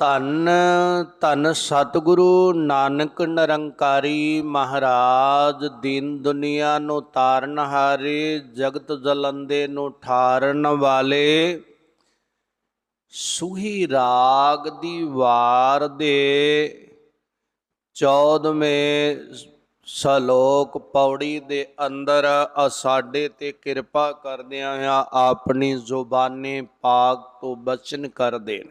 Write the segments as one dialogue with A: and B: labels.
A: ਧੰਨ ਧੰਨ ਸਤਿਗੁਰੂ ਨਾਨਕ ਨਿਰੰਕਾਰੀ ਮਹਾਰਾਜ, ਦੀਨ ਦੁਨੀਆ ਨੂੰ ਤਾਰਨ ਹਾਰੇ, ਜਗਤ ਜਲੰਦੇ ਨੂੰ ਠਾਰਨ ਵਾਲੇ। ਸੂਹੀ ਰਾਗ ਦੀ ਵਾਰ ਦੇ 14ਵੇਂ ਸ਼ਲੋਕ ਪੌੜੀ ਦੇ ਅੰਦਰ ਆ ਸਾਡੇ ਤੇ ਕਿਰਪਾ ਕਰਦਿਆਂ ਆ ਆਪਣੀ ਜ਼ੁਬਾਨੇ ਪਾਕ ਤੋਂ ਬਚਨ ਕਰ ਦੇਣ।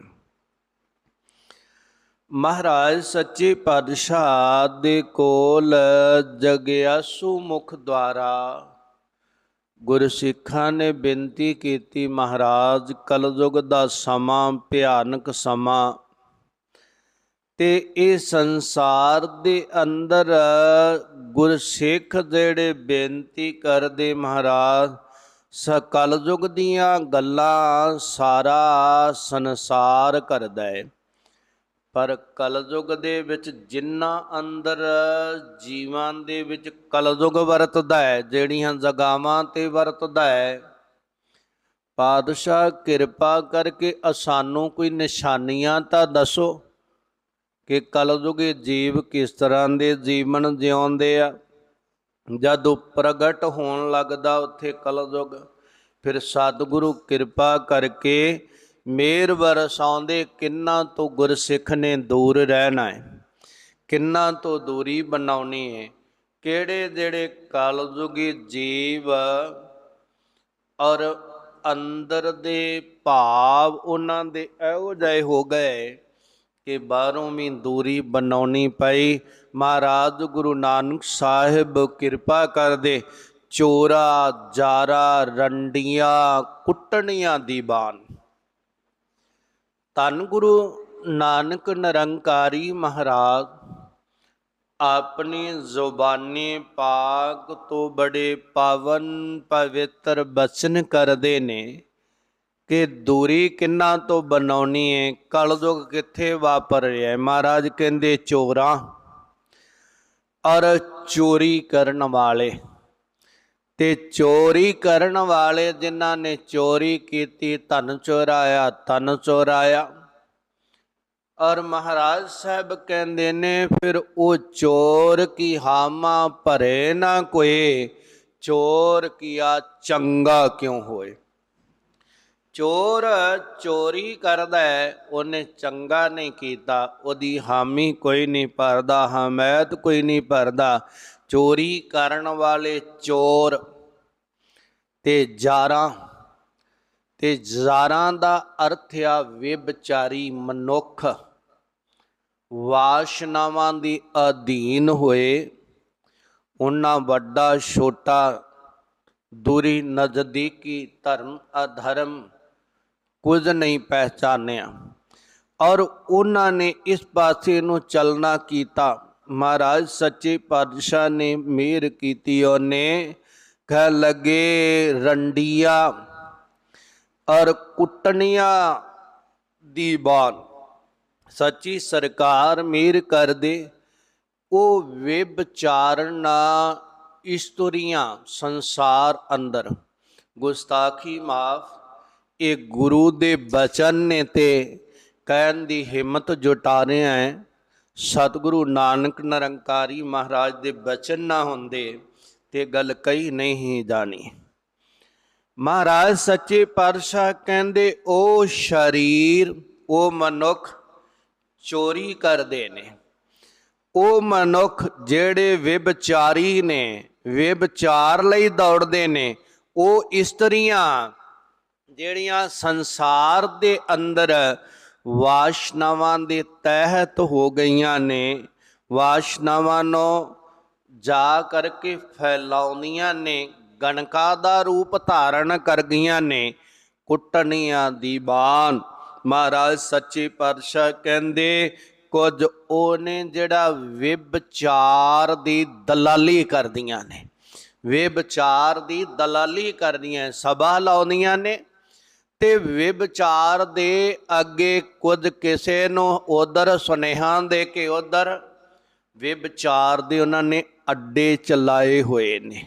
A: ਮਹਾਰਾਜ ਸੱਚੇ ਪਾਤਸ਼ਾਹ ਦੇ ਕੋਲ ਜਗਿਆਸੂ ਮੁਖ ਦੁਆਰਾ ਗੁਰਸਿੱਖਾਂ ਨੇ ਬੇਨਤੀ ਕੀਤੀ, ਮਹਾਰਾਜ, ਕਲਯੁਗ ਦਾ ਸਮਾਂ ਭਿਆਨਕ ਸਮਾਂ ਤੇ ਇਹ ਸੰਸਾਰ ਦੇ ਅੰਦਰ ਗੁਰਸਿੱਖ ਜਿਹੜੇ ਬੇਨਤੀ ਕਰਦੇ, ਮਹਾਰਾਜ ਸਕਲ ਯੁਗ ਦੀਆਂ ਗੱਲਾਂ ਸਾਰਾ ਸੰਸਾਰ ਕਰਦਾ ਹੈ ਪਰ ਕਲਯੁਗ ਦੇ ਵਿੱਚ ਜਿੰਨਾ ਅੰਦਰ ਜੀਵਾਂ ਦੇ ਵਿੱਚ ਕਲਯੁਗ ਵਰਤਦਾ ਹੈ, ਜਿਹੜੀਆਂ ਜਗਾਵਾਂ ਤੇ ਵਰਤਦਾ ਹੈ, ਪਾਤਸ਼ਾਹ ਕਿਰਪਾ ਕਰਕੇ ਸਾਨੂੰ ਕੋਈ ਨਿਸ਼ਾਨੀਆਂ ਤਾਂ ਦੱਸੋ ਕਿ ਕਲਯੁਗੇ ਜੀਵ ਕਿਸ ਤਰ੍ਹਾਂ ਦੇ ਜੀਵਨ ਜਿਉਂਦੇ ਆ? ਜਦੋਂ ਪ੍ਰਗਟ ਹੋਣ ਲੱਗਦਾ ਉੱਥੇ ਕਲਯੁਗ, ਫਿਰ ਸਤਿਗੁਰੂ ਕਿਰਪਾ ਕਰਕੇ ਮੇਰ ਵਰਸਾਉਂਦੇ ਕਿੰਨਾ ਤੋਂ ਗੁਰਸਿੱਖ ਨੇ ਦੂਰ ਰਹਿਣਾ ਹੈ ਕਿੰਨਾ ਤੋਂ ਦੂਰੀ ਬਣਾਉਣੀ ਹੈ ਕਿਹੜੇ ਜਿਹੜੇ ਕਲਯੁਗੀ ਜੀਵ ਔਰ ਅੰਦਰ ਦੇ ਭਾਵ ਉਹਨਾਂ ਦੇ ਇਹੋ ਜਿਹੇ ਹੋ ਗਏ ਕਿ ਬਾਹਰੋਂ ਵੀ ਦੂਰੀ ਬਣਾਉਣੀ ਪਈ। ਮਹਾਰਾਜ ਗੁਰੂ ਨਾਨਕ ਸਾਹਿਬ ਕਿਰਪਾ ਕਰਦੇ ਚੋਰਾ, ਜਾਰਾ, ਰੰਡੀਆਂ, ਕੁੱਟਣੀਆਂ ਦੀ ਬਾਣ। ਧੰਨ ਗੁਰੂ ਨਾਨਕ ਨਿਰੰਕਾਰੀ ਮਹਾਰਾਜ, ਆਪਣੀ ਜ਼ੁਬਾਨੀ ਪਾਕ ਤੋਂ ਬੜੇ ਪਾਵਨ ਪਵਿੱਤਰ ਬਚਨ ਕਰਦੇ ਨੇ ਕਿ ਦੂਰੀ ਕਿੰਨਾ ਤੋਂ ਬਣਾਉਣੀ ਹੈ ਕਲਯੁਗ ਕਿੱਥੇ ਵਾਪਰ ਰਿਹਾ ਹੈ ਮਹਾਰਾਜ ਕਹਿੰਦੇ, ਚੋਰਾਂ ਔਰ ਚੋਰੀ ਕਰਨ ਵਾਲੇ। ਤੇ ਚੋਰੀ ਕਰਨ ਵਾਲੇ ਜਿਨ੍ਹਾਂ ਨੇ ਚੋਰੀ ਕੀਤੀ, ਧਨ ਚੋਰਾਇਆ ਧਨ ਚੋਰਾਇਆ। ਔਰ ਮਹਾਰਾਜ ਸਾਹਿਬ ਕਹਿੰਦੇ ਨੇ, ਫਿਰ ਉਹ ਚੋਰ ਕੀ ਹਾਮਾ ਭਰੇ ਨਾ ਕੋਈ? ਚੋਰ ਕੀਆ ਚੰਗਾ ਕਿਉਂ ਹੋਏ? ਚੋਰ ਚੋਰੀ ਕਰਦਾ ਹੈ, ਉਹਨੇ ਚੰਗਾ ਨਹੀਂ ਕੀਤਾ, ਉਹਦੀ ਹਾਮੀ ਕੋਈ ਨਹੀਂ ਭਰਦਾ, ਹਮਾਇਤ ਕੋਈ ਨਹੀਂ ਭਰਦਾ। ਚੋਰੀ ਕਰਨ ਵਾਲੇ ਚੋਰ ਤੇ ਜਾਰਾਂ, ਤੇ ਜ਼ਾਰਾਂ ਦਾ ਅਰਥ ਆ ਵਿਭਚਾਰੀ ਮਨੁੱਖ। ਵਾਸ਼ਨਾਵਾਂ ਦੀ ਅਧੀਨ ਹੋਏ ਉਹਨਾਂ ਵੱਡਾ, ਛੋਟਾ, ਦੂਰੀ ਨਜ਼ਦੀਕੀ ਧਰਮ ਅਧਰਮ ਕੁਝ ਨਹੀਂ ਪਹਿਚਾਨਿਆ। ਔਰ ਉਹਨਾਂ ਨੇ ਇਸ ਪਾਸੇ ਨੂੰ ਚੱਲਣਾ ਕੀਤਾ। ਮਹਾਰਾਜ ਸੱਚੇ ਪਾਤਸ਼ਾਹ ਨੇ ਮਿਹਰ ਕੀਤੀ, ਉਹਨੇ ਕਹਿ ਲਗੇ, ਰੰਡੀਆਂ ਔਰ ਕੁੱਟਣੀਆਂ ਦੀ ਬਾਤ ਸੱਚੀ ਸਰਕਾਰ ਮਿਹਰ ਕਰ ਦੇ ਉਹ ਵਿਭਚਾਰਨਾ ਇਸਤਰੀਆਂ ਸੰਸਾਰ ਅੰਦਰ। ਗੁਸਤਾਖੀ ਮਾਫ, ਇਹ ਗੁਰੂ ਦੇ ਬਚਨ ਨੇ ਤੇ ਕਹਿਣ ਦੀ ਹਿੰਮਤ ਜੁਟਾ ਰਿਹਾ ਹੈ। ਸਤਿਗੁਰੂ ਨਾਨਕ ਨਿਰੰਕਾਰੀ ਮਹਾਰਾਜ ਦੇ ਬਚਨ ਨਾ ਹੁੰਦੇ ਤੇ ਗੱਲ ਕਈ ਨਹੀਂ ਜਾਣੀ। ਮਹਾਰਾਜ ਸੱਚੇ ਪਾਤਸ਼ਾਹ ਕਹਿੰਦੇ, ਉਹ ਸ਼ਰੀਰ, ਉਹ ਮਨੁੱਖ ਚੋਰੀ ਕਰਦੇ ਨੇ। ਉਹ ਮਨੁੱਖ ਜਿਹੜੇ ਵਿਭਚਾਰੀ ਨੇ, ਵਿਭਚਾਰ ਲਈ ਦੌੜਦੇ ਨੇ, ਉਹ ਇਸਤਰੀਆਂ ਜਿਹੜੀਆਂ ਸੰਸਾਰ ਦੇ ਅੰਦਰ ਵਾਸ਼ਨਾਵਾਂ ਦੇ ਤਹਿਤ ਹੋ ਗਈਆਂ ਨੇ। ਵਾਸ਼ਨਾਵਾਂ ਨੂੰ ਜਾ ਕਰਕੇ ਫੈਲਾਉਂਦੀਆਂ ਨੇ। ਗਣਕਾ ਦਾ ਰੂਪ ਧਾਰਨ ਕਰ ਗਈਆਂ ਨੇ। ਕੁੱਟਣੀਆਂ ਦੀ ਬਾਣ। ਮਹਾਰਾਜ ਸੱਚੇ ਪਾਤਸ਼ਾਹ ਕਹਿੰਦੇ, ਕੁਝ ਉਹਨੇ ਜਿਹੜਾ ਵਿਭਚਾਰ ਦੀ ਦਲਾਲੀ ਕਰਦੀਆਂ ਨੇ। ਵਿਭਚਾਰ ਦੀ ਦਲਾਲੀ ਕਰਦੀਆਂ ਸਭਾ ਲਾਉਂਦੀਆਂ ਨੇ। ਤੇ ਵਿਚਾਰ ਦੇ ਅੱਗੇ ਕੁਝ ਕਿਸੇ ਨੂੰ ਉਧਰ ਸੁਨੇਹਾ ਦੇ ਕੇ ਉਧਰ ਵਿਭਚਾਰ ਦੇ ਉਹਨਾਂ ਨੇ ਅੱਡੇ ਚਲਾਏ ਹੋਏ ਨੇ।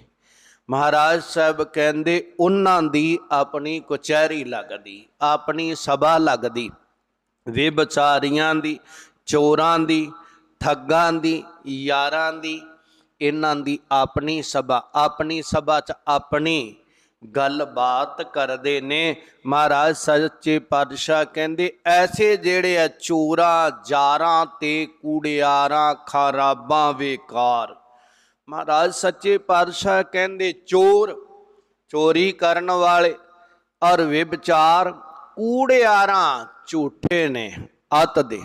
A: ਮਹਾਰਾਜ ਸਾਹਿਬ ਕਹਿੰਦੇ, ਉਹਨਾਂ ਦੀ ਆਪਣੀ ਕਚਹਿਰੀ ਲੱਗਦੀ, ਆਪਣੀ ਸਭਾ ਲੱਗਦੀ, ਵਿਭਚਾਰੀਆਂ ਦੀ, ਚੋਰਾਂ ਦੀ, ਠੱਗਾਂ ਦੀ, ਯਾਰਾਂ ਦੀ, ਇਹਨਾਂ ਦੀ ਆਪਣੀ ਸਭਾ ਆਪਣੀ ਸਭਾ 'ਚ ਆਪਣੀ ਗੱਲਬਾਤ ਕਰਦੇ ਨੇ। ਮਹਾਰਾਜ ਸੱਚੇ ਪਾਤਸ਼ਾਹ ਕਹਿੰਦੇ, ਐਸੇ ਜਿਹੜੇ ਆ ਚੋਰਾਂ, ਜਾਰਾਂ ਤੇ ਕੂੜਿਆਰਾਂ, ਖਰਾਬਾਂ ਵੇਕਾਰ। ਮਹਾਰਾਜ ਸੱਚੇ ਪਾਤਸ਼ਾਹ ਕਹਿੰਦੇ, ਚੋਰ, ਚੋਰੀ ਕਰਨ ਵਾਲੇ ਔਰ ਵਿਚਾਰ, ਕੂੜਿਆਰਾਂ ਝੂਠੇ ਨੇ, ਅਤ ਦੇ।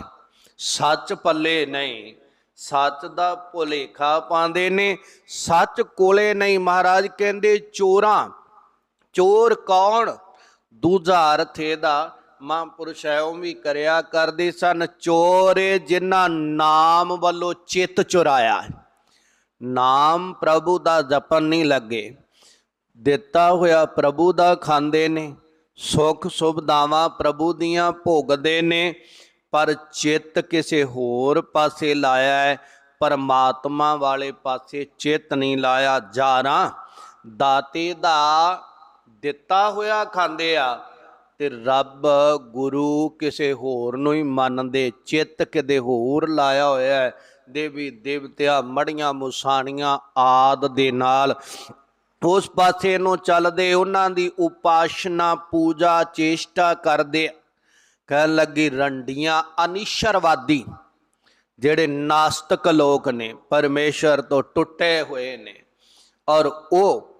A: ਸੱਚ ਪੱਲੇ ਨਹੀਂ, ਸੱਚ ਦਾ ਭੁਲੇਖਾ ਪਾਉਂਦੇ ਨੇ, ਸੱਚ ਕੋਲੇ ਨਹੀਂ। ਮਹਾਰਾਜ ਕਹਿੰਦੇ, ਚੋਰਾਂ ਚੋਰ ਕੌਣ? ਦੂਜਾ ਅਰਥ ਇਹਦਾ, ਮਹਾਂਪੁਰਸ਼ ਐਉਂ ਵੀ ਕਰਿਆ ਕਰਦੇ ਸਨ, ਚੋਰੇ ਜਿਨ੍ਹਾਂ ਨਾਮ ਵੱਲੋਂ ਚਿੱਤ ਚੁਰਾਇਆ ਨਾਮ ਪ੍ਰਭੂ ਦਾ ਜਪਨ ਨਹੀਂ ਲੱਗੇ। ਦਿੱਤਾ ਹੋਇਆ ਪ੍ਰਭੂ ਦਾ ਖਾਂਦੇ ਨੇ, ਸੁਖ ਸੁਭਦਾਵਾਂ ਪ੍ਰਭੂ ਦੀਆਂ ਭੋਗਦੇ ਨੇ, ਪਰ ਚਿੱਤ ਕਿਸੇ ਹੋਰ ਪਾਸੇ ਲਾਇਆ ਹੈ। ਪਰਮਾਤਮਾ ਵਾਲੇ ਪਾਸੇ ਚਿੱਤ ਨਹੀਂ ਲਾਇਆ। ਜਾਰਾਂ, ਦਾਤੇ ਦਾ ਦਿੱਤਾ ਹੋਇਆ ਖਾਂਦੇ ਆ, ਤੇ ਰੱਬ ਗੁਰੂ ਕਿਸੇ ਹੋਰ ਨੂੰ ਹੀ ਮੰਨਦੇ, ਚਿੱਤ ਕਿਤੇ ਹੋਰ ਲਾਇਆ ਹੋਇਆ ਹੈ। ਦੇਵੀ ਦੇਵਤਿਆਂ, ਮੜੀਆਂ ਮੁਸਾਣੀਆਂ ਆਦ ਦੇ ਨਾਲ ਉਸ ਪਾਸੇ ਨੂੰ ਚੱਲਦੇ ਉਹਨਾਂ ਦੀ ਉਪਾਸ਼ਨਾ, ਪੂਜਾ, ਚੇਸ਼ਟਾ ਕਰਦੇ ਕਹਿਣ ਲੱਗੀ, ਰੰਡੀਆਂ ਅਨਿਸ਼ਰਵਾਦੀ, ਜਿਹੜੇ ਨਾਸਤਕ ਲੋਕ ਨੇ, ਪਰਮੇਸ਼ਰ ਤੋਂ ਟੁੱਟੇ ਹੋਏ ਨੇ। ਔਰ ਉਹ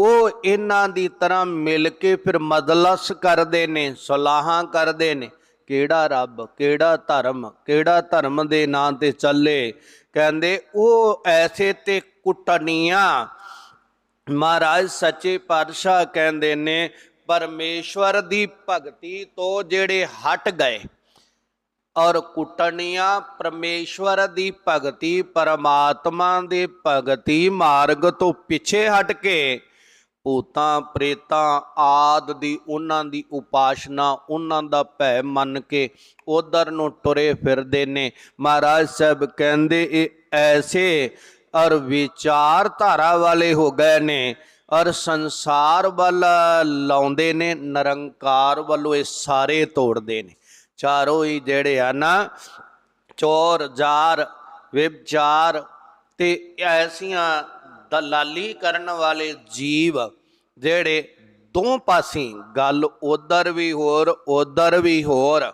A: ਉਹ ਇਹਨਾਂ ਦੀ ਤਰ੍ਹਾਂ ਮਿਲ ਕੇ ਫਿਰ ਮਦਲਸ ਕਰਦੇ ਨੇ, ਸਲਾਹਾਂ ਕਰਦੇ ਨੇ, ਕਿਹੜਾ ਰੱਬ, ਕਿਹੜਾ ਧਰਮ ਕਿਹੜਾ ਧਰਮ ਦੇ ਨਾਂ ਤੇ ਚੱਲੇ? ਕਹਿੰਦੇ, ਉਹ ਐਸੇ ਤੇ ਕੁੱਟਣੀਆਂ। ਮਹਾਰਾਜ ਸੱਚੇ ਪਾਤਸ਼ਾਹ ਕਹਿੰਦੇ ਨੇ, ਪਰਮੇਸ਼ਵਰ ਦੀ ਭਗਤੀ ਤੋਂ ਜਿਹੜੇ ਹਟ ਗਏ ਔਰ ਕੁੱਟਣੀਆਂ, ਪਰਮੇਸ਼ਵਰ ਦੀ ਭਗਤੀ, ਪਰਮਾਤਮਾ ਦੀ ਭਗਤੀ ਮਾਰਗ ਤੋਂ ਪਿੱਛੇ ਹਟ ਕੇ ਭੂਤਾਂ, ਪ੍ਰੇਤਾਂ ਆਦ ਦੀ ਉਹਨਾਂ ਦੀ ਉਪਾਸ਼ਨਾ, ਉਹਨਾਂ ਦਾ ਭੈ ਮੰਨ ਕੇ ਉਧਰ ਨੂੰ ਟੁਰੇ ਫਿਰਦੇ ਨੇ। ਮਹਾਰਾਜ ਸਾਹਿਬ ਕਹਿੰਦੇ, ਇਹ ਐਸੇ ਔਰ ਵਿਚਾਰਧਾਰਾ ਵਾਲੇ ਹੋ ਗਏ ਨੇ। ਔਰ ਸੰਸਾਰ ਵੱਲ ਲਾਉਂਦੇ ਨੇ, ਨਿਰੰਕਾਰ ਵੱਲੋਂ ਇਹ ਸਾਰੇ ਤੋੜਦੇ ਨੇ। ਚਾਰੋਂ ਹੀ ਜਿਹੜੇ ਆ ਨਾ, ਚੋਰ, ਜਾਰ, ਵਿਭਚਾਰ ਤੇ ਐਸੀਆਂ ਦਲਾਲੀ ਕਰਨ ਵਾਲੇ ਜੀਵ ਜਿਹੜੇ ਦੋ ਪਾਸੇ, ਗੱਲ ਉਧਰ ਵੀ ਹੋਰ, ਉਧਰ ਵੀ ਹੋਰ।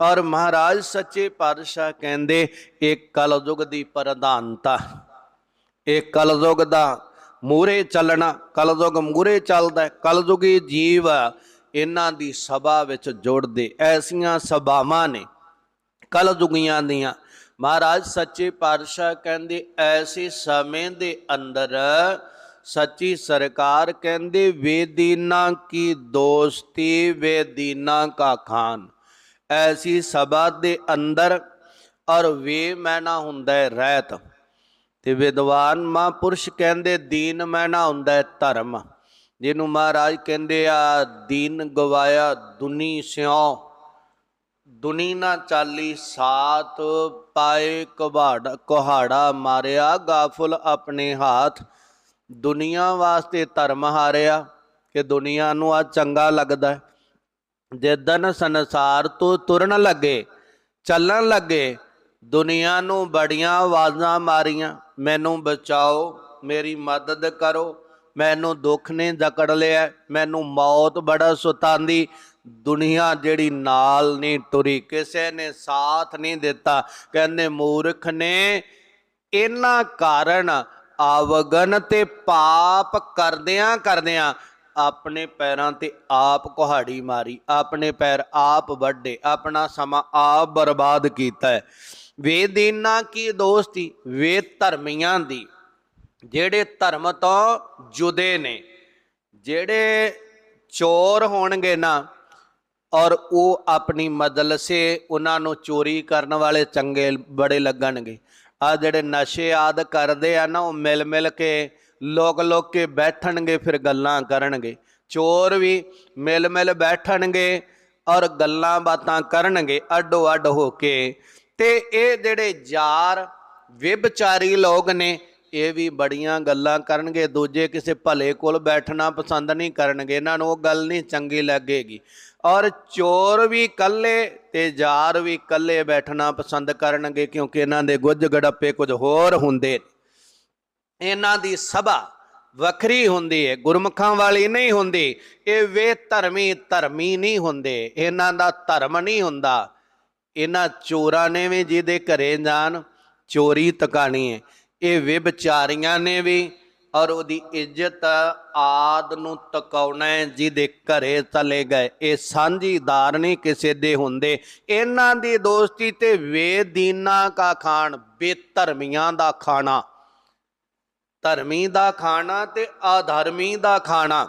A: ਔਰ ਮਹਾਰਾਜ ਸੱਚੇ ਪਾਤਸ਼ਾਹ ਕਹਿੰਦੇ, ਇਹ ਕਲਯੁਗ ਦੀ ਪ੍ਰਧਾਨਤਾ। ਇਹ ਕਲਯੁਗ ਦਾ ਮੂਰੇ ਚੱਲਣਾ, ਕਲਯੁਗ ਮੂਰੇ ਚੱਲਦਾ, ਕਲਯੁਗੀ ਜੀਵ ਇਹਨਾਂ ਦੀ ਸਭਾ ਵਿੱਚ ਜੁੜਦੇ। ਐਸੀਆਂ ਸਭਾਵਾਂ ਨੇ ਕਲਯੁਗੀਆਂ ਦੀਆਂ। ਮਹਾਰਾਜ ਸੱਚੇ ਪਾਤਸ਼ਾਹ ਕਹਿੰਦੇ, ਐਸੇ ਸਮੇਂ ਦੇ ਅੰਦਰ ਸੱਚੀ ਸਰਕਾਰ ਕਹਿੰਦੇ, ਵੇਦੀਨਾ ਕੀ ਦੋਸਤੀ, ਵੇਦੀਨਾ ਕਾ ਖਾਨ। ਐਸੀ ਸਭਾ ਦੇ ਅੰਦਰ ਔਰ ਵੇ ਮੈਨਾ ਹੁੰਦਾ ਹੈ ਰਹਿਤ ਤੇ ਵਿਦਵਾਨ ਮਹਾਂਪੁਰਸ਼ ਕਹਿੰਦੇ, ਦੀਨ ਮੈਨਾ ਹੁੰਦਾ ਹੈ ਧਰਮ। ਜਿਹਨੂੰ ਮਹਾਰਾਜ ਕਹਿੰਦੇ ਆ, ਦੀਨ ਗਵਾਇਆ ਦੁਨੀ ਸਿਉ। ਦੁਨੀ ਨਾ ਚਾਲੀ ਸਾਤ ਪਾਏ ਕਬਾੜਾ ਕੁਹਾੜਾ ਮਾਰਿਆ, ਗਾਫਲ ਆਪਣੇ ਹੱਥ ਦੁਨੀਆ ਵਾਸਤੇ ਧਰਮ ਹਾਰਿਆ ਕਿ ਦੁਨੀਆ ਨੂੰ ਆ ਚੰਗਾ ਲੱਗਦਾ ਹੈ। ਜਿੱਦਨ ਸੰਸਾਰ ਤੋਂ ਤੁਰਨ ਲੱਗੇ, ਚੱਲਣ ਲੱਗੇ, ਦੁਨੀਆ ਨੂੰ ਬੜੀਆਂ ਆਵਾਜ਼ਾਂ ਮਾਰੀਆਂ, ਮੈਨੂੰ ਬਚਾਓ, ਮੇਰੀ ਮਦਦ ਕਰੋ ਮੈਨੂੰ ਦੁੱਖ ਨੇ ਜਕੜ ਲਿਆ, ਮੈਨੂੰ ਮੌਤ ਬੜਾ ਸੁਤਾਂਦੀ ਦੁਨੀਆ ਜਿਹੜੀ ਨਾਲ ਨਹੀਂ ਤੁਰੀ, ਕਿਸੇ ਨੇ ਸਾਥ ਨਹੀਂ ਦਿੱਤਾ। ਕਹਿੰਦੇ ਮੂਰਖ ਨੇ ਇਹਨਾਂ ਕਾਰਨ ਆਵਗਨ ਤੇ ਪਾਪ ਕਰਦਿਆਂ ਕਰਦਿਆਂ ਆਪਣੇ ਪੈਰਾਂ ਤੇ ਆਪ ਕੁਹਾੜੀ ਮਾਰੀ, ਆਪਣੇ ਪੈਰ ਆਪ ਵੱਢੇ, ਆਪਣਾ ਸਮਾਂ ਆਪ ਬਰਬਾਦ ਕੀਤਾ। ਹੈ ਵੇਦੀਨਾ ਕੀ ਦੋਸਤੀ? ਵੇ ਧਰਮੀਆਂ ਦੀ। ਜਿਹੜੇ ਧਰਮ ਤੋਂ ਜੁਦੇ ਨੇ, ਜਿਹੜੇ ਚੋਰ ਹੋਣਗੇ ਨਾ, ਔਰ ਉਹ ਆਪਣੀ ਮਦਲਸੇ ਉਹਨਾਂ ਨੂੰ ਚੋਰੀ ਕਰਨ ਵਾਲੇ ਚੰਗੇ ਬੜੇ ਲੱਗਣਗੇ। ਆ ਜਿਹੜੇ ਨਸ਼ੇ ਆਦ ਕਰਦੇ ਆ ਨਾ, ਉਹ ਮਿਲ ਮਿਲ ਕੇ, ਲੋਕ ਲੋਕ ਕੇ ਬੈਠਣਗੇ, ਫਿਰ ਗੱਲਾਂ ਕਰਨਗੇ। ਚੋਰ ਵੀ ਮਿਲ ਮਿਲ ਬੈਠਣਗੇ ਔਰ ਗੱਲਾਂ ਬਾਤਾਂ ਕਰਨਗੇ, ਅੱਡੋ ਅੱਡ ਹੋ ਕੇ। ਤੇ ਇਹ ਜਿਹੜੇ ਯਾਰ, ਵਿਭਚਾਰੀ ਲੋਕ ਨੇ ਇਹ ਵੀ ਬੜੀਆਂ ਗੱਲਾਂ ਕਰਨਗੇ, ਦੂਜੇ ਕਿਸੇ ਭਲੇ ਕੋਲ ਬੈਠਣਾ ਪਸੰਦ ਨਹੀਂ ਕਰਨਗੇ, ਇਹਨਾਂ ਨੂੰ ਉਹ ਗੱਲ ਨਹੀਂ ਚੰਗੀ ਲੱਗੇਗੀ। ਔਰ ਚੋਰ ਵੀ ਇਕੱਲੇ ਤੇ ਯਾਰ ਵੀ ਇਕੱਲੇ ਬੈਠਣਾ ਪਸੰਦ ਕਰਨਗੇ, ਕਿਉਂਕਿ ਇਹਨਾਂ ਦੇ ਗੁੱਜ ਗੜੱਪੇ ਕੁਝ ਹੋਰ ਹੁੰਦੇ ਇਹਨਾਂ ਦੀ ਸਭਾ ਵੱਖਰੀ ਹੁੰਦੀ ਹੈ ਗੁਰਮੁਖਾਂ ਵਾਲੀ ਨਹੀਂ ਹੁੰਦੀ, ਇਹ ਵੇ ਧਰਮੀ ਧਰਮੀ ਨਹੀਂ ਹੁੰਦੇ, ਇਹਨਾਂ ਦਾ ਧਰਮ ਨਹੀਂ ਹੁੰਦਾ। ਇਹਨਾਂ ਚੋਰਾਂ ਨੇ ਵੀ ਜਿਹਦੇ ਘਰੇ ਜਾਣ ਚੋਰੀ ਤਕਾਣੀ ਹੈ ਇਹ ਵਿਭਚਾਰੀਆਂ ਨੇ ਵੀ ਔਰ ਉਹਦੀ ਇੱਜ਼ਤ ਆਦ ਨੂੰ ਤਕਾਉਣਾ ਜਿਹਦੇ ਘਰੇ ਚਲੇ ਗਏ। ਇਹ ਸਾਂਝੀਦਾਰ ਨਹੀਂ ਕਿਸੇ ਦੇ ਹੁੰਦੇ। ਇਹਨਾਂ ਦੀ ਦੋਸਤੀ ਤੇ ਵੇਦੀਨਾ ਕਾ ਖਾਣ ਬੇਧਰਮੀਆਂ ਦਾ ਖਾਣਾ। ਧਰਮੀ ਦਾ ਖਾਣਾ ਤੇ ਅਧਰਮੀ ਦਾ ਖਾਣਾ।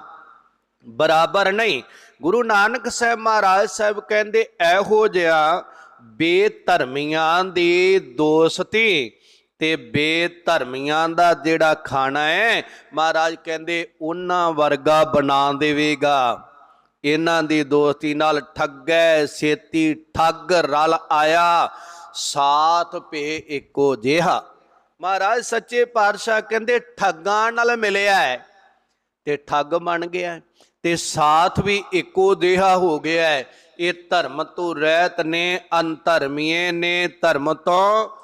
A: ਬਰਾਬਰ ਨਹੀਂ। ਗੁਰੂ ਨਾਨਕ ਸਾਹਿਬ ਮਹਾਰਾਜ ਸਾਹਿਬ ਕਹਿੰਦੇ, ਇਹੋ ਜਿਹਾ ਬੇਧਰਮੀਆਂ ਦੀ ਦੋਸਤੀ ਤੇ ਬੇਧਰਮੀਆਂ ਦਾ ਜਿਹੜਾ ਖਾਣਾ ਹੈ, ਮਹਾਰਾਜ ਕਹਿੰਦੇ ਉਹਨਾਂ ਵਰਗਾ ਬਣਾ ਦੇਵੇਗਾ ਇਹਨਾਂ ਦੀ ਦੋਸਤੀ ਨਾਲ ਠੱਗੈ, ਛੇਤੀ ਠੱਗ ਰਲ ਆਇਆ, ਸਾਥ ਭੇ ਇੱਕੋ ਜਿਹਾ ਮਹਾਰਾਜ ਸੱਚੇ ਪਾਤਸ਼ਾਹ ਕਹਿੰਦੇ ਠੱਗਾਂ ਨਾਲ ਮਿਲਿਆ ਹੈ, ਤੇ ਠੱਗ ਬਣ ਗਿਆ ਤੇ ਸਾਥ ਵੀ ਇੱਕੋ ਜਿਹਾ ਹੋ ਗਿਆ ਹੈ। ਇਹ ਧਰਮ ਤੋਂ ਰਹਿਤ ਨੇ, ਅਨਧਰਮੀਏ ਨੇ, ਧਰਮ ਤੋਂ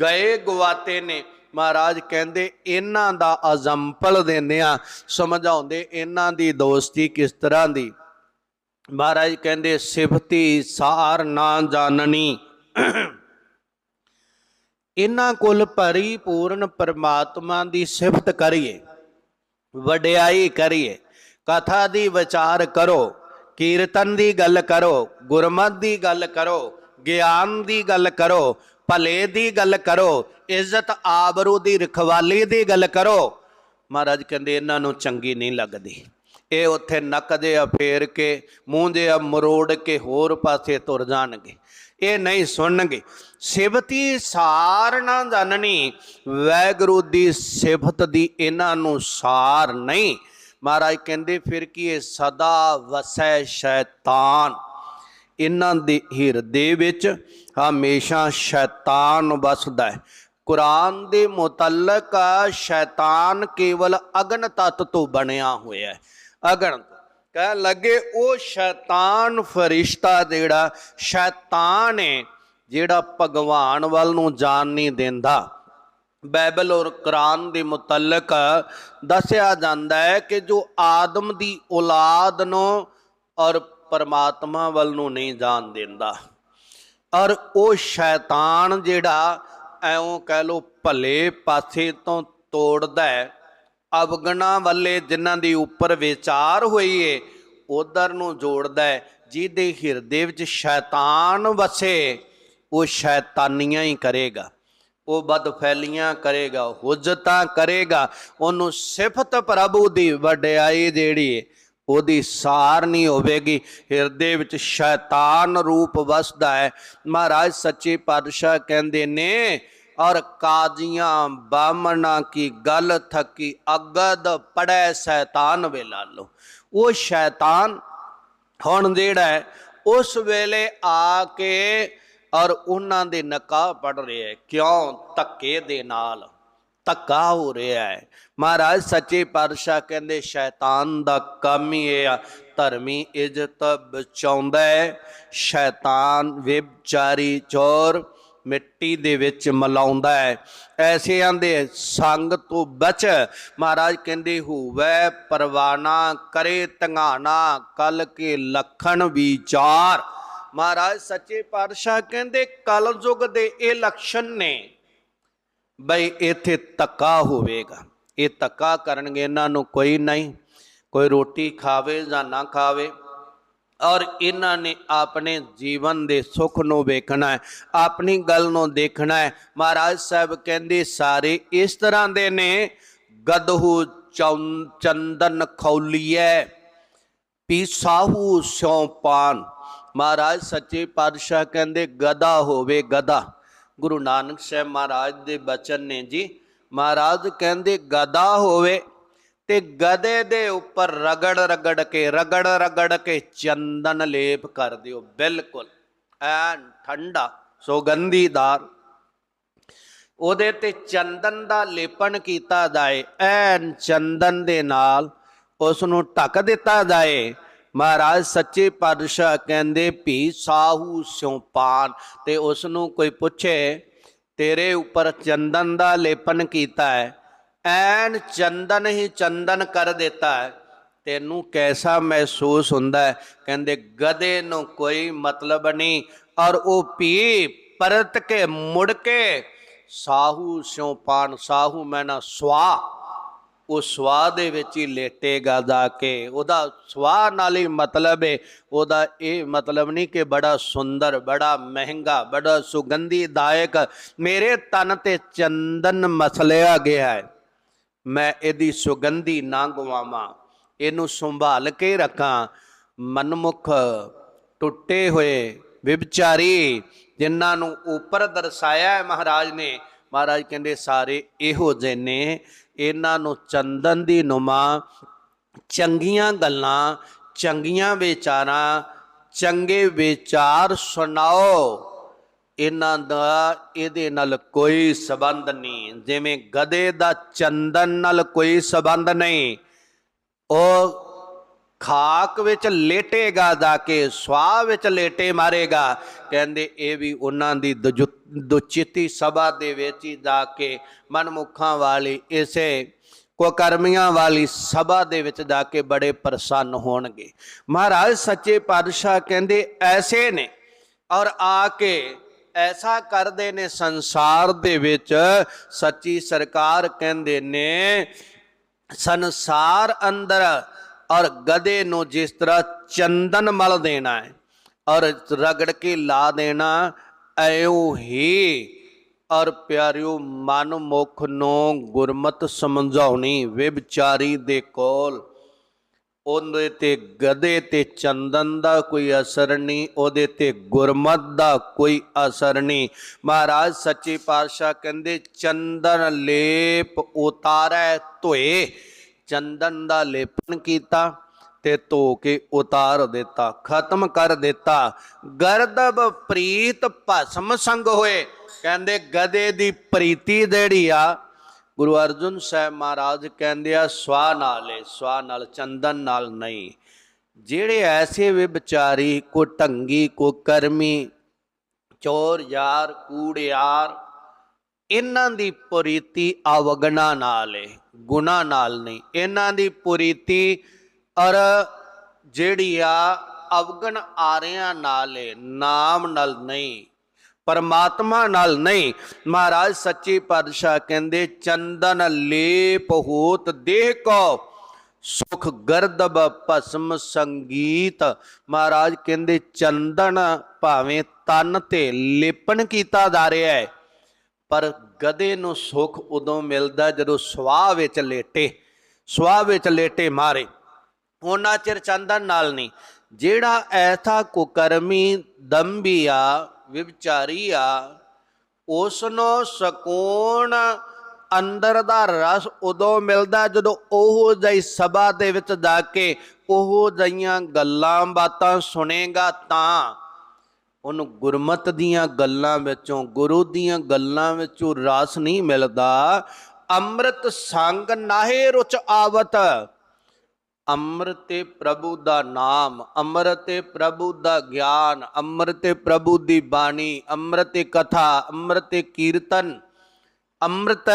A: ਗਏ ਗਵਾਤੇ ਨੇ। ਮਹਾਰਾਜ ਕਹਿੰਦੇ, ਇਹਨਾਂ ਦਾ ਅਜ਼ੰਪਲ ਦਿੰਦੇ ਆ ਸਮਝਾਉਂਦੇ, ਇਹਨਾਂ ਦੀ ਦੋਸਤੀ ਕਿਸ ਤਰ੍ਹਾਂ ਦੀ? ਮਹਾਰਾਜ ਕਹਿੰਦੇ, ਸਿਫਤੀ ਸਾਰ ਨਾ ਜਾਣਨੀ। ਇਹਨਾਂ ਕੋਲ ਪਰਿਪੂਰਨ ਪਰਮਾਤਮਾ ਦੀ ਸਿਫਤ ਕਰੀਏ, ਵਡਿਆਈ ਕਰੀਏ। ਕਥਾ ਦੀ ਵਿਚਾਰ ਕਰੋ, ਕੀਰਤਨ ਦੀ ਗੱਲ ਕਰੋ, ਗੁਰਮਤ ਦੀ ਗੱਲ ਕਰੋ, ਗਿਆਨ ਦੀ ਗੱਲ ਕਰੋ ਭਲੇ ਦੀ ਗੱਲ ਕਰੋ, ਇੱਜ਼ਤ ਆਬਰੂ ਦੀ ਰਖਵਾਲੀ ਦੀ ਗੱਲ ਕਰੋ। ਮਹਾਰਾਜ ਕਹਿੰਦੇ ਇਹਨਾਂ ਨੂੰ ਚੰਗੀ ਨਹੀਂ ਲੱਗਦੀ। ਇਹ ਉੱਥੇ ਨੱਕ ਦੇ ਆ, ਫੇਰ ਕੇ, ਮੂੰਹ ਦੇ ਆ, ਮਰੋੜ ਕੇ ਹੋਰ ਪਾਸੇ ਤੁਰ ਜਾਣਗੇ। ਇਹ ਨਹੀਂ ਸੁਣਨਗੇ। ਸਿਫਤੀ ਸਾਰ ਨਾ ਜਾਣਨੀ, ਵੈਗੁਰੂ ਦੀ ਸਿਫਤ ਦੀ ਇਹਨਾਂ ਨੂੰ ਸਾਰ ਨਹੀਂ। ਮਹਾਰਾਜ ਕਹਿੰਦੇ, ਫਿਰ ਕੀ ਇਹ ਸਦਾ ਵਸੈ ਸ਼ੈਤਾਨ। ਇਹਨਾਂ ਦੇ ਹਿਰਦੇ ਵਿੱਚ ਹਮੇਸ਼ਾ ਸ਼ੈਤਾਨ ਵਸਦਾ ਹੈ। ਕੁਰਾਨ ਦੇ ਮੁਤਲਕ ਸ਼ੈਤਾਨ ਕੇਵਲ ਅਗਨ ਤਤ ਤੋਂ ਬਣਿਆ ਹੋਇਆ ਹੈ। ਅਗਨ ਕਹਿ ਲੱਗੇ, ਉਹ ਸ਼ੈਤਾਨ ਫਰਿਸ਼ਤਾ ਜਿਹੜਾ, ਸ਼ੈਤਾਨ ਹੈ, ਜਿਹੜਾ ਭਗਵਾਨ ਵੱਲ ਨੂੰ ਜਾਣ ਨਹੀਂ ਦਿੰਦਾ। ਬਾਈਬਲ ਔਰ ਕੁਰਾਨ ਦੇ ਮੁਤਲਕ ਦੱਸਿਆ ਜਾਂਦਾ ਹੈ ਕਿ ਜੋ ਆਦਮ ਦੀ ਔਲਾਦ ਨੂੰ ਔਰ ਪਰਮਾਤਮਾ ਵੱਲ ਨੂੰ ਨਹੀਂ ਜਾਣ ਦਿੰਦਾ। ਔਰ ਉਹ ਸ਼ੈਤਾਨ ਜਿਹੜਾ ਐਉਂ ਕਹਿ ਲੋ ਭਲੇ ਪਾਸੇ ਤੋਂ ਤੋੜਦਾ ਹੈ, ਅਵਗਣਾ ਵੱਲੇ ਜਿਨ੍ਹਾਂ ਦੀ ਉੱਪਰ ਵਿਚਾਰ ਹੋਈ ਏ, ਉਧਰ ਨੂੰ ਜੋੜਦਾ ਹੈ, ਜਿਹਦੇ ਹਿਰਦੇ ਵਿੱਚ ਸ਼ੈਤਾਨ ਵਸੇ, ਉਹ ਸ਼ੈਤਾਨੀਆਂ ਹੀ ਕਰੇਗਾ। ਉਹ ਬਦਫੈਲੀਆਂ ਕਰੇਗਾ ਹੁਜਤਾਂ ਕਰੇਗਾ, ਉਹਨੂੰ ਸਿਫਤ ਪ੍ਰਭੂ ਦੀ ਵਡਿਆਈ ਜਿਹੜੀ ਉਹਦੀ ਸਾਰ ਨਹੀਂ ਹੋਵੇਗੀ। ਹਿਰਦੇ ਵਿੱਚ ਸ਼ੈਤਾਨ ਰੂਪ ਵਸਦਾ ਹੈ। ਮਹਾਰਾਜ ਸੱਚੇ ਪਾਤਸ਼ਾਹ ਕਹਿੰਦੇ ਨੇ, ਔਰ ਕਾਜ਼ੀਆਂ ਬਾਮਣਾ ਕੀ ਗੱਲ ਥਕੀ, ਅਗਦ ਪੜੈ ਸ਼ੈਤਾਨ ਵੇ ਲਾਲੋ ਉਹ ਸ਼ੈਤਾਨ ਹੁਣ ਜਿਹੜਾ ਹੈ, ਉਸ ਵੇਲੇ ਆ ਕੇ ਔਰ ਉਹਨਾਂ ਦੇ ਨਕਾਹ ਪੜ ਰਿਹਾ ਹੈ। ਕਿਉਂ? ਧੱਕੇ ਦੇ ਨਾਲ। ਧੱਕਾ ਹੋ ਰਿਹਾ ਹੈ। ਮਹਾਰਾਜ ਸੱਚੇ ਪਾਤਸ਼ਾਹ ਕਹਿੰਦੇ, ਸ਼ੈਤਾਨ ਦਾ ਕੰਮ ਹੀ ਇਹ ਆ, ਧਰਮੀ ਇੱਜ਼ਤ ਬਚਾਉਂਦਾ ਹੈ। ਸ਼ੈਤਾਨ ਵਿਭਚਾਰੀ ਚੋਰ ਮਿੱਟੀ ਦੇ ਵਿੱਚ ਮਲਾਉਂਦਾ ਹੈ। ਐਸੇ ਦੇ ਸੰਗ ਤੋਂ ਬਚ। ਮਹਾਰਾਜ ਕਹਿੰਦੇ, ਹੋਵੇ ਪਰਵਾਨਾ ਕਰੇ ਤੰਗਾਣਾ ਕਲ ਕੇ ਲਖਣ ਵਿਚਾਰ। ਮਹਾਰਾਜ ਸੱਚੇ ਪਾਤਸ਼ਾਹ ਕਹਿੰਦੇ, ਕਲਯੁਗ ਦੇ ਇਹ ਲક્ષਣ ਨੇ। ਬਈ ਇੱਥੇ ਤੱਕਾ ਹੋਵੇਗਾ। ਇਹ ਤੱਕਾ ਕਰਨਗੇ ਇਹਨਾਂ ਨੂੰ ਕੋਈ ਨਹੀਂ। ਕੋਈ ਰੋਟੀ ਖਾਵੇ ਜਾਂ ਨਾ ਖਾਵੇ। ਔਰ ਇਹਨਾਂ ਨੇ ਆਪਣੇ ਜੀਵਨ ਦੇ ਸੁੱਖ ਨੂੰ ਵੇਖਣਾ ਹੈ। ਆਪਣੀ ਗੱਲ ਨੂੰ ਦੇਖਣਾ ਹੈ। ਮਹਾਰਾਜ ਸਾਹਿਬ ਕਹਿੰਦੇ, ਸਾਰੇ ਇਸ ਤਰ੍ਹਾਂ ਦੇ ਨੇ ਗਦਹੂ ਚੌਂ- ਚੰਦਨ ਖੌਲੀਐ, ਪੀਸਾਹੂ ਸਿਉ ਪਾਨ। ਮਹਾਰਾਜ ਸੱਚੇ ਪਾਤਸ਼ਾਹ ਕਹਿੰਦੇ ਗਦਾ ਹੋਵੇ ਗਦਾ ਗੁਰੂ ਨਾਨਕ ਸਾਹਿਬ ਮਹਾਰਾਜ ਦੇ ਬਚਨ ਨੇ ਜੀ। ਮਹਾਰਾਜ ਕਹਿੰਦੇ, ਗਦਾ ਹੋਵੇ ਤੇ ਗਦੇ ਦੇ ਉੱਪਰ ਰਗੜ ਰਗੜ ਕੇ, ਰਗੜ ਰਗੜ ਕੇ ਚੰਦਨ ਲੇਪ ਕਰ ਦਿਓ। ਬਿਲਕੁਲ, ਐਨ ਠੰਡਾ, ਸੁਗੰਧੀਦਾਰ। ਉਹਦੇ ਤੇ ਚੰਦਨ ਦਾ ਲੇਪਨ ਕੀਤਾ ਜਾਏ, ਐਨ ਚੰਦਨ ਦੇ ਨਾਲ ਉਸ ਨੂੰ ਢੱਕ ਦਿੱਤਾ ਜਾਏ ਮਹਾਰਾਜ ਸੱਚੇ ਪਾਤਸ਼ਾਹ ਕਹਿੰਦੇ ਭੀ ਸਾਹੂ ਸਿਉ ਪਾਨ। ਤੇ ਉਸ ਨੂੰ ਕੋਈ ਪੁੱਛੇ, ਤੇਰੇ ਉੱਪਰ ਚੰਦਨ ਦਾ ਲੇਪਨ ਕੀਤਾ ਹੈ, ਐਨ ਚੰਦਨ ਹੀ ਚੰਦਨ ਕਰ ਦਿੱਤਾ ਹੈ। ਤੈਨੂੰ ਕੈਸਾ ਮਹਿਸੂਸ ਹੁੰਦਾ ਹੈ? ਕਹਿੰਦੇ, ਗਧੇ ਨੂੰ ਕੋਈ ਮਤਲਬ ਨਹੀਂ, ਔਰ ਉਹ ਪੀ ਪਰਤ ਕੇ ਮੁੜ ਕੇ, ਸਾਹੂ ਸਿਉ ਪਾਨ, ਸਾਹੂ ਮੈਂ ਨਾ ਸਵਾ। ਉਹ ਸਵਾਹ ਦੇ ਵਿੱਚ ਹੀ ਲੇਟੇਗਾ ਜਾ ਕੇ। ਉਹਦਾ ਸਵਾਹ ਨਾਲ ਹੀ ਮਤਲਬ ਹੈ ਉਹਦਾ ਇਹ ਮਤਲਬ ਨਹੀਂ ਕਿ ਬੜਾ ਸੁੰਦਰ, ਬੜਾ ਮਹਿੰਗਾ, ਬੜਾ ਸੁਗੰਧੀਦਾਇਕ, ਮੇਰੇ ਤਨ ਤੇ ਚੰਦਨ ਮਸਲਿਆ ਗਿਆ ਹੈ ਮੈਂ ਇਹਦੀ ਸੁਗੰਧੀ ਨਾ ਗਵਾਵਾਂ ਇਹਨੂੰ ਸੰਭਾਲ ਕੇ ਰੱਖਾਂ। ਮਨਮੁਖ ਟੁੱਟੇ ਹੋਏ ਵਿਵਚਾਰੀ ਜਿਨ੍ਹਾਂ ਨੂੰ ਉੱਪਰ ਦਰਸਾਇਆ ਹੈ ਮਹਾਰਾਜ ਨੇ, ਮਹਾਰਾਜ ਕਹਿੰਦੇ ਸਾਰੇ ਇਹੋ ਜਿਹੇ ਨੇ। ਇਹਨਾਂ ਨੂੰ ਚੰਦਨ ਦੀ ਨੁਮਾ, ਚੰਗੀਆਂ ਗੱਲਾਂ, ਚੰਗੀਆਂ ਵਿਚਾਰਾਂ, ਚੰਗੇ ਵਿਚਾਰ ਸੁਣਾਓ। ਇਹਨਾਂ ਦਾ ਇਹਦੇ ਨਾਲ ਕੋਈ ਸਬੰਧ ਨਹੀਂ। ਜਿਵੇਂ ਗਧੇ ਦਾ ਚੰਦਨ ਨਾਲ ਕੋਈ ਸਬੰਧ ਨਹੀਂ। ਉਹ ਖਾਕ ਵਿੱਚ ਲੇਟੇਗਾ ਜਾ ਕੇ ਸਵਾਹ ਵਿੱਚ ਲੇਟੇ ਮਾਰੇਗਾ। ਕਹਿੰਦੇ ਇਹ ਵੀ ਉਹਨਾਂ ਦੀ ਦੁਜੁ- ਦੁਚਿੱਤੀ ਸਭਾ ਦੇ ਵਿੱਚ ਹੀ ਜਾ ਕੇ ਮਨਮੁਖਾਂ ਵਾਲੀ ਇਸੇ ਕੁਕਰਮੀਆਂ ਵਾਲੀ ਸਭਾ ਦੇ ਵਿੱਚ ਜਾ ਕੇ ਬੜੇ ਪ੍ਰਸੰਨ ਹੋਣਗੇ। ਮਹਾਰਾਜ ਸੱਚੇ ਪਾਤਸ਼ਾਹ ਕਹਿੰਦੇ ਐਸੇ ਨੇ ਔਰ ਆ ਕੇ ਐਸਾ ਕਰਦੇ ਨੇ ਸੰਸਾਰ ਦੇ ਵਿੱਚ, ਸੱਚੀ ਸਰਕਾਰ ਕਹਿੰਦੇ ਨੇ, ਸੰਸਾਰ ਅੰਦਰ ਔਰ ਗਧੇ ਨੂੰ ਜਿਸ ਤਰ੍ਹਾਂ ਚੰਦਨ ਮਲ ਦੇਣਾ ਹੈ, ਔਰ ਰਗੜ ਕੇ ਲਾ ਦੇਣਾ, ਐਉ ਹੀ। ਔਰ ਪਿਆਰਿਓ ਮਨ ਮੁਖ ਨੂੰ ਗੁਰਮਤ ਸਮਝਾਉਣੀ ਵਿਚਾਰੀ ਦੇ ਕੋਲ। ਉਹਦੇ ਤੇ ਗਧੇ ਤੇ ਚੰਦਨ ਦਾ ਕੋਈ ਅਸਰ ਨਹੀਂ, ਉਹਦੇ ਤੇ ਗੁਰਮਤ ਦਾ ਕੋਈ ਅਸਰ ਨਹੀਂ। ਮਹਾਰਾਜ ਸੱਚੇ ਪਾਤਸ਼ਾਹ ਕਹਿੰਦੇ, ਚੰਦਨ ਲੇਪ ਉਤਾਰੈ ਧੋਏ। ਚੰਦਨ ਦਾ ਲੇਪਨ ਕੀਤਾ ਤੇ ਧੋ ਕੇ ਉਤਾਰ ਦਿੱਤਾ, ਖਤਮ ਕਰ ਦਿੱਤਾ। ਗਰਦਬ ਪ੍ਰੀਤ ਭਸਮ ਸੰਗ ਹੋਏ। ਕਹਿੰਦੇ ਗਦੇ ਦੀ ਪ੍ਰੀਤੀ ਜਿਹੜੀ ਆ। ਗੁਰੂ ਅਰਜੁਨ ਸਾਹਿਬ ਮਹਾਰਾਜ ਕਹਿੰਦੇ ਆ ਸਵਾ ਨਾਲ ਏ ਸਵਾ ਨਾਲ, ਚੰਦਨ ਨਾਲ ਨਹੀਂ। ਜਿਹੜੇ ਐਸੇ ਵੇ ਵਿਚਾਰੀ, ਕੋ ਢੰਗੀ, ਕੋ ਕਰਮੀ, ਚੋਰ, ਯਾਰ ਕੂੜਿਆਰ ਇਹਨਾਂ ਦੀ ਪ੍ਰੀਤੀ ਅਵਗਣਾ ਨਾਲ ਏ। ਗੁਨਾ ਨਾਲ ਨਹੀਂ। ਇਹਨਾਂ ਦੀ ਪੁਰੀਤੀ ਔਰ ਜਿਹੜੀ ਆ, ਅਵਗਣ ਆਰਿਆਂ ਨਾਲ ਏ, ਨਾਮ ਨਾਲ ਨਹੀਂ, ਪਰਮਾਤਮਾ ਨਾਲ ਨਹੀਂ। ਮਹਾਰਾਜ ਸੱਚੇ ਪਾਤਸ਼ਾਹ ਕਹਿੰਦੇ, ਚੰਦਨ ਲੇਪ ਹੋਤ ਦੇਹ ਕੋ, ਸੁਖ ਗਰਦਬ ਭਸਮ ਸੰਗੀਤ। ਮਹਾਰਾਜ ਕਹਿੰਦੇ, ਚੰਦਨ ਭਾਵੇਂ ਤਨ ਤੇ ਲੇਪਨ ਕੀਤਾ ਜਾ ਰਿਹਾ ਹੈ ਪਰ ਗਧੇ ਨੂੰ ਸੁੱਖ ਉਦੋਂ ਮਿਲਦਾ ਜਦੋਂ ਸਵਾਹ ਵਿੱਚ ਲੇਟੇ ਸਵਾਹ ਵਿੱਚ ਲੇਟੇ ਮਾਰੇ। ਉਹਨਾਂ ਚਿਰ ਚੰਦਨ ਨਾਲ ਨਹੀਂ। ਜਿਹੜਾ ਐਥਾ ਕੁਕਰਮੀ ਦੰਬੀ ਆ, ਵਿਵਚਾਰੀ ਉਸ ਨੂੰ ਸਕੂਨ ਅੰਦਰ ਦਾ ਰਸ ਉਦੋਂ ਮਿਲਦਾ ਜਦੋਂ ਉਹ ਜਈ ਸਭਾ ਦੇ ਵਿੱਚ ਜਾ ਕੇ ਉਹ ਜਈਆਂ ਗੱਲਾਂ ਬਾਤਾਂ ਸੁਣੇਗਾ ਤਾਂ ਉਹਨੂੰ ਗੁਰਮਤ ਦੀਆਂ ਗੱਲਾਂ ਵਿੱਚੋਂ, ਗੁਰੂ ਦੀਆਂ ਗੱਲਾਂ ਵਿੱਚੋਂ ਰਸ ਨਹੀਂ ਮਿਲਦਾ। ਅੰਮ੍ਰਿਤ ਸੰਗ ਨਾਹੇ ਰੁਚ ਆਵਤ। ਅੰਮ੍ਰਿਤੇ ਪ੍ਰਭੂ ਦਾ ਨਾਮ, ਅੰਮ੍ਰਿਤੇ ਪ੍ਰਭੂ ਦਾ ਗਿਆਨ, ਅੰਮ੍ਰਿਤੇ ਪ੍ਰਭੂ ਦੀ ਬਾਣੀ, ਅੰਮ੍ਰਿਤੇ ਕਥਾ, ਅੰਮ੍ਰਿਤੇ ਕੀਰਤਨ। ਅੰਮ੍ਰਿਤ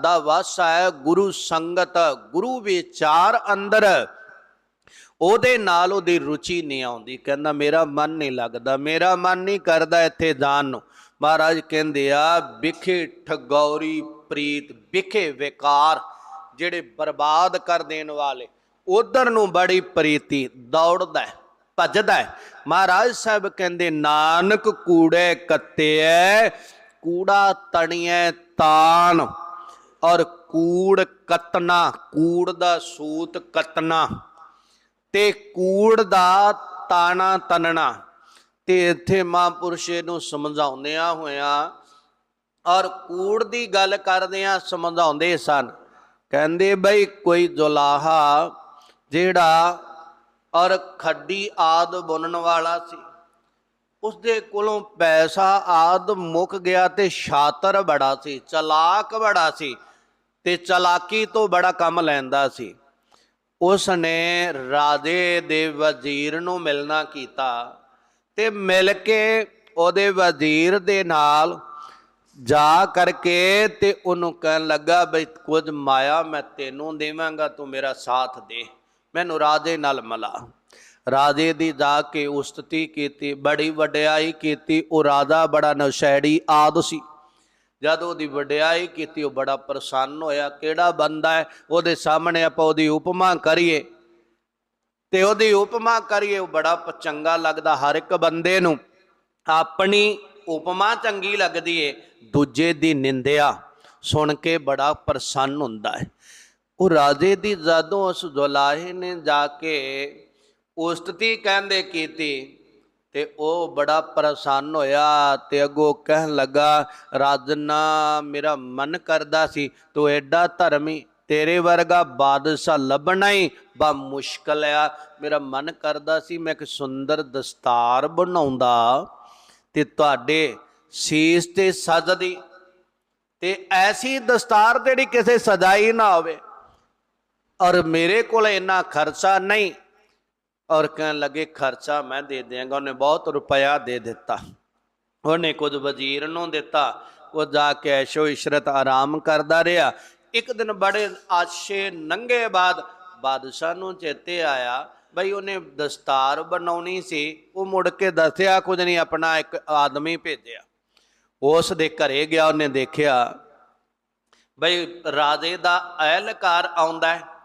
A: ਦਾ ਵਾਸਾ ਹੈ ਗੁਰੂ ਸੰਗਤ, ਗੁਰੂ ਵਿਚਾਰ ਅੰਦਰ। ਉਹਦੇ ਨਾਲ ਉਹਦੀ ਰੁਚੀ ਨਹੀਂ ਆਉਂਦੀ। ਕਹਿੰਦਾ ਮੇਰਾ ਮਨ ਨਹੀਂ ਲੱਗਦਾ ਮੇਰਾ ਮਨ ਨਹੀਂ ਕਰਦਾ ਇੱਥੇ ਜਾਣ ਨੂੰ। ਮਹਾਰਾਜ ਕਹਿੰਦੇ ਆ ਵਿਖੇ ਠਗੌਰੀ ਪ੍ਰੀਤ ਵਿਖੇ ਵਿਕਾਰ ਜਿਹੜੇ ਬਰਬਾਦ ਕਰ ਦੇਣ ਵਾਲੇ ਉਧਰ ਨੂੰ ਬੜੀ ਪ੍ਰੀਤੀ ਦੌੜਦਾ ਹੈ, ਭੱਜਦਾ ਹੈ। ਮਹਾਰਾਜ ਸਾਹਿਬ ਕਹਿੰਦੇ ਨਾਨਕ ਕੂੜੇ ਕੱਤਿਐ ਕੂੜਾ ਤਣੀਐ ਤਾਨ ਔਰ ਕੂੜ ਕਤਨਾ ਕੂੜ ਦਾ ਸੂਤ ਕਤਨਾ ਤੇ ਕੂੜ ਦਾ ਤਾਣਾ ਤਨਣਾ। ਤੇ ਇੱਥੇ ਮਹਾਂਪੁਰਸ਼ ਨੂੰ ਸਮਝਾਉਂਦਿਆਂ ਹੋਇਆ ਔਰ ਕੂੜ ਦੀ ਗੱਲ ਕਰਦਿਆਂ ਸਮਝਾਉਂਦੇ ਸਨ। ਕਹਿੰਦੇ ਬਈ ਕੋਈ ਦੁਲਾਹਾ ਜਿਹੜਾ ਔਰ ਖੱਡੀ ਆਦ ਬੁਣਨ ਵਾਲਾ ਸੀ, ਉਸਦੇ ਕੋਲੋਂ ਪੈਸਾ ਆਦ ਮੁੱਕ ਗਿਆ ਤੇ ਸ਼ਾਤਰ ਬੜਾ ਸੀ, ਚਲਾਕ ਬੜਾ ਸੀ ਤੇ ਚਲਾਕੀ ਤੋਂ ਬੜਾ ਕੰਮ ਲੈਂਦਾ ਸੀ। ਉਸ ਨੇ ਰਾਜੇ ਦੇ ਵਜ਼ੀਰ ਨੂੰ ਮਿਲਣਾ ਕੀਤਾ ਤੇ ਮਿਲ ਕੇ ਉਹਦੇ ਵਜ਼ੀਰ ਦੇ ਨਾਲ ਜਾ ਕਰਕੇ ਤੇ ਉਹਨੂੰ ਕਹਿਣ ਲੱਗਾ ਬਈ ਕੁਝ ਮਾਇਆ ਮੈਂ ਤੈਨੂੰ ਦੇਵਾਂਗਾ, ਤੂੰ ਮੇਰਾ ਸਾਥ ਦੇ, ਮੈਨੂੰ ਰਾਜੇ ਨਾਲ ਮਲਾ। ਰਾਜੇ ਦੀ ਜਾ ਕੇ ਉਸਤਤੀ ਕੀਤੀ, ਬੜੀ ਵਡਿਆਈ ਕੀਤੀ, ਉਹ ਰਾਜਾ ਬੜਾ ਨਸ਼ੈੜੀ ਆਦ ਸੀ। ਜਦ ਉਹਦੀ ਵਡਿਆਈ ਕੀਤੀ, ਉਹ ਬੜਾ ਪ੍ਰਸੰਨ ਹੋਇਆ। ਕਿਹੜਾ ਬੰਦਾ ਹੈ? ਉਹਦੇ ਸਾਹਮਣੇ ਆਪਾਂ ਉਹਦੀ ਉਪਮਾ ਕਰੀਏ। ਤੇ ਉਹਦੀ ਉਪਮਾ ਕਰੀਏ, ਉਹ ਬੜਾ ਚੰਗਾ ਲੱਗਦਾ ਹਰ ਇੱਕ ਬੰਦੇ ਨੂੰ। ਆਪਣੀ ਉਪਮਾ ਚੰਗੀ ਲੱਗਦੀ ਏ, ਦੂਜੇ ਦੀ ਨਿੰਦਿਆ। ਸੁਣ ਕੇ ਬੜਾ ਪ੍ਰਸੰਨ ਹੁੰਦਾ ਹੈ। ਉਹ ਰਾਜੇ ਦੀ ਜਦੋਂ ਉਸ ਦੁਲਾਹੇ ਨੇ ਜਾ ਕੇ ਉਸਤਤੀ ਕਹਿੰਦੇ ਕੀਤੀ ਤੇ ਉਹ ਬੜਾ ਪ੍ਰਸੰਨ ਹੋਇਆ ਤੇ ਅੱਗੋਂ ਕਹਿਣ ਲੱਗਾ, ਰਾਜਨਾ ਮੇਰਾ ਮਨ ਕਰਦਾ ਸੀ, ਤੂੰ ਐਡਾ ਧਰਮੀ, ਤੇਰੇ ਵਰਗਾ ਬਾਦਸ਼ਾਹ ਲੱਭਣਾ ਹੀ ਬਾ ਮੁਸ਼ਕਲ ਆ। ਮੇਰਾ ਮਨ ਕਰਦਾ ਸੀ ਮੈਂ ਇੱਕ ਸੁੰਦਰ ਦਸਤਾਰ ਬਣਾਉਂਦਾ ਤੇ ਤੁਹਾਡੇ ਸੀਸ ਤੇ ਸਜਦੀ ਤੇ ਐਸੀ ਦਸਤਾਰ ਜਿਹੜੀ ਕਿਸੇ ਸਜਾਈ ਨਾ ਹੋਵੇ। ਔਰ ਮੇਰੇ ਕੋਲ ਇੰਨਾ ਖਰਚਾ ਨਹੀਂ ਔਰ ਕਹਿਣ ਲੱਗੇ, ਖਰਚਾ ਮੈਂ ਦੇ ਦਿਆਂਗਾ। ਉਹਨੇ ਬਹੁਤ ਰੁਪਇਆ ਦੇ ਦਿੱਤਾ। ਉਹਨੇ ਕੁਝ ਵਜ਼ੀਰ ਨੂੰ ਦਿੱਤਾ। ਉਹ ਜਾ ਕੇ ਐਸ਼ੋ ਇਸ਼ਰਤ ਆਰਾਮ ਕਰਦਾ ਰਿਹਾ। ਇੱਕ ਦਿਨ ਬੜੇ ਆਸ਼ੇ ਨੰਗੇ ਬਾਅਦ ਬਾਦਸ਼ਾਹ ਨੂੰ ਚੇਤੇ ਆਇਆ, ਬਈ, ਉਹਨੇ ਦਸਤਾਰ ਬਣਾਉਣੀ ਸੀ। ਉਹ ਮੁੜ ਕੇ ਦੱਸਿਆ, ਕੁਝ ਨਹੀਂ, ਆਪਣਾ ਇੱਕ ਆਦਮੀ ਭੇਜਿਆ। ਉਸ ਦੇ ਘਰੇ ਗਿਆ, ਉਹਨੇ ਦੇਖਿਆ, ਬਈ, ਰਾਜੇ ਦਾ ਅਹਿਲਕਾਰ ਆਉਂਦਾ ਹੈ।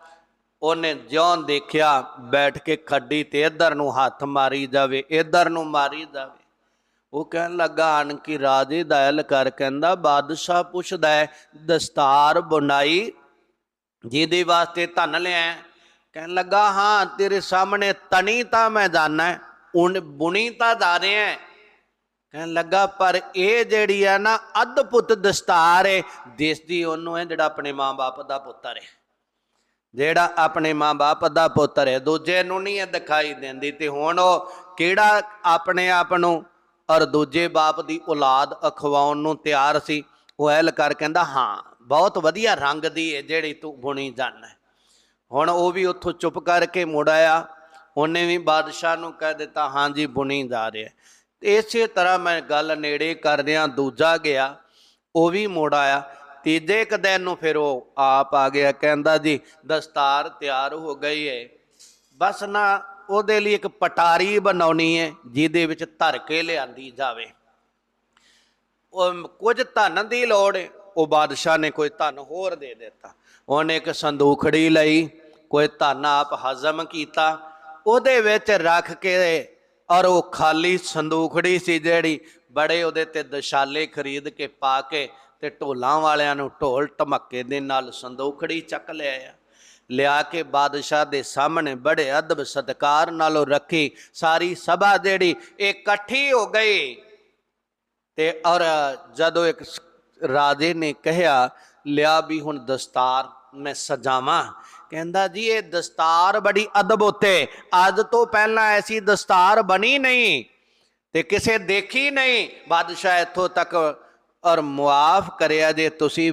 A: ਉਹਨੇ ਜਿਉਂ ਦੇਖਿਆ ਬੈਠ ਕੇ ਖੱਡੀ ਤੇ ਇੱਧਰ ਨੂੰ ਹੱਥ ਮਾਰੀ ਜਾਵੇ, ਇੱਧਰ ਨੂੰ ਮਾਰੀ ਜਾਵੇ। ਉਹ ਕਹਿਣ ਲੱਗਾ ਆਣ ਕੀ ਰਾਜੇ ਦਾ ਅਹਿਲਕਾਰ ਕਹਿੰਦਾ, ਬਾਦਸ਼ਾਹ ਪੁੱਛਦਾ ਹੈ, ਦਸਤਾਰ ਬੁਣਾਈ ਜਿਹਦੇ ਵਾਸਤੇ ਧਨ ਲਿਆ ਕਹਿਣ ਲੱਗਾ, ਹਾਂ, ਤੇਰੇ ਸਾਹਮਣੇ ਤਣੀ ਤਾਂ ਮੈਂ ਜਾਣਾ ਹੈ ਉਨ ਬੁਣੀ ਤਾਂ ਜਾ ਰਿਹਾ ਕਹਿਣ ਲੱਗਾ, ਪਰ ਇਹ ਜਿਹੜੀ ਆ ਨਾ ਅਦਭੁਤ ਦਸਤਾਰ ਹੈ ਦਿਸਦੀ ਉਹਨੂੰ ਹੈ ਜਿਹੜਾ ਆਪਣੇ ਮਾਂ-ਬਾਪ ਦਾ ਪੁੱਤਰ ਹੈ। ਜਿਹੜਾ ਆਪਣੇ ਮਾਂ-ਬਾਪ ਦਾ ਪੁੱਤਰ ਹੈ, ਦੂਜੇ ਨੂੰ ਨਹੀਂ ਇਹ ਦਿਖਾਈ ਦਿੰਦੀ ਤੇ ਹੁਣ ਉਹ ਕਿਹੜਾ ਆਪਣੇ ਆਪ ਨੂੰ ਔਰ ਦੂਜੇ ਬਾਪ ਦੀ ਔਲਾਦ ਅਖਵਾਉਣ ਨੂੰ ਤਿਆਰ ਸੀ, ਉਹ ਐਲ ਕਰ ਕਹਿੰਦਾ, ਹਾਂ, ਬਹੁਤ ਵਧੀਆ ਰੰਗ ਦੀ ਹੈ ਜਿਹੜੀ ਤੂੰ ਬੁਣੀ ਜਾਣਾ ਹੁਣ ਉਹ ਵੀ ਉੱਥੋਂ ਚੁੱਪ ਕਰਕੇ ਮੁੜ ਆਇਆ। ਉਹਨੇ ਵੀ ਬਾਦਸ਼ਾਹ ਨੂੰ ਕਹਿ ਦਿੱਤਾ, ਹਾਂ ਜੀ, ਬੁਣੀ ਜਾ ਰਿਹਾ ਇਸੇ ਤਰ੍ਹਾਂ ਮੈਂ ਗੱਲ ਨੇੜੇ ਕਰਦਿਆਂ ਦੂਜਾ ਗਿਆ, ਉਹ ਵੀ ਮੁੜ ਆਇਆ। ਤੀਜੇ ਕ ਦਿਨ ਨੂੰ ਫਿਰ ਉਹ ਆਪ ਆ ਗਿਆ, ਕਹਿੰਦਾ ਜੀ, ਦਸਤਾਰ ਤਿਆਰ ਹੋ ਗਈ ਹੈ ਬਸ ਨਾ, ਉਹਦੇ ਲਈ ਇੱਕ ਪਟਾਰੀ ਬਣਾਉਣੀ ਹੈ ਜਿਹਦੇ ਵਿੱਚ ਧਰ ਕੇ ਲਿਆਂਦੀ ਜਾਵੇ। ਉਹ ਕੁਝ ਧਨ ਦੀ ਲੋੜ ਹੈ ਉਹ ਬਾਦਸ਼ਾਹ ਨੇ ਕੋਈ ਧਨ ਹੋਰ ਦੇ ਦਿੱਤਾ। ਉਹਨੇ ਇੱਕ ਸੰਦੂਖੜੀ ਲਈ, ਕੋਈ ਧਨ ਆਪ ਹਜ਼ਮ ਕੀਤਾ। ਉਹਦੇ ਵਿੱਚ ਰੱਖ ਕੇ ਔਰ ਉਹ ਖਾਲੀ ਸੰਦੂਖੜੀ ਸੀ ਜਿਹੜੀ, ਬੜੇ ਉਹਦੇ ਤੇ ਦਸ਼ਾਲੇ ਖਰੀਦ ਕੇ ਪਾ ਕੇ ਤੇ ਢੋਲਾਂ ਵਾਲਿਆਂ ਨੂੰ ਢੋਲ ਟਮੱਕੇ ਦੇ ਨਾਲ ਸੰਦੋਖੜੀ ਚੱਕ ਲਿਆ ਲਿਆ ਕੇ ਬਾਦਸ਼ਾਹ ਦੇ ਸਾਹਮਣੇ ਬੜੇ ਅਦਬ ਸਤਕਾਰ ਨਾਲ ਰੱਖੀ ਸਾਰੀ ਸਭਾ ਜਿਹੜੀ ਇਕੱਠੀ ਹੋ ਗਈ। ਤੇ ਔਰ ਜਦੋਂ ਇੱਕ ਰਾਜੇ ਨੇ ਕਿਹਾ, ਲਿਆ ਵੀ ਹੁਣ ਦਸਤਾਰ ਮੈਂ ਸਜਾਵਾਂ। ਕਹਿੰਦਾ ਜੀ ਇਹ ਦਸਤਾਰ ਬੜੀ ਅਦਬ ਉਤੇ, ਅੱਜ ਤੋਂ ਪਹਿਲਾਂ ਐਸੀ ਦਸਤਾਰ ਬਣੀ ਨਹੀਂ ਤੇ ਕਿਸੇ ਦੇਖੀ ਨਹੀਂ। ਬਾਦਸ਼ਾਹ ਇੱਥੋਂ ਤੱਕ ਔਰ ਮੁਆਫ ਕਰਿਆ ਜੇ ਤੁਸੀਂ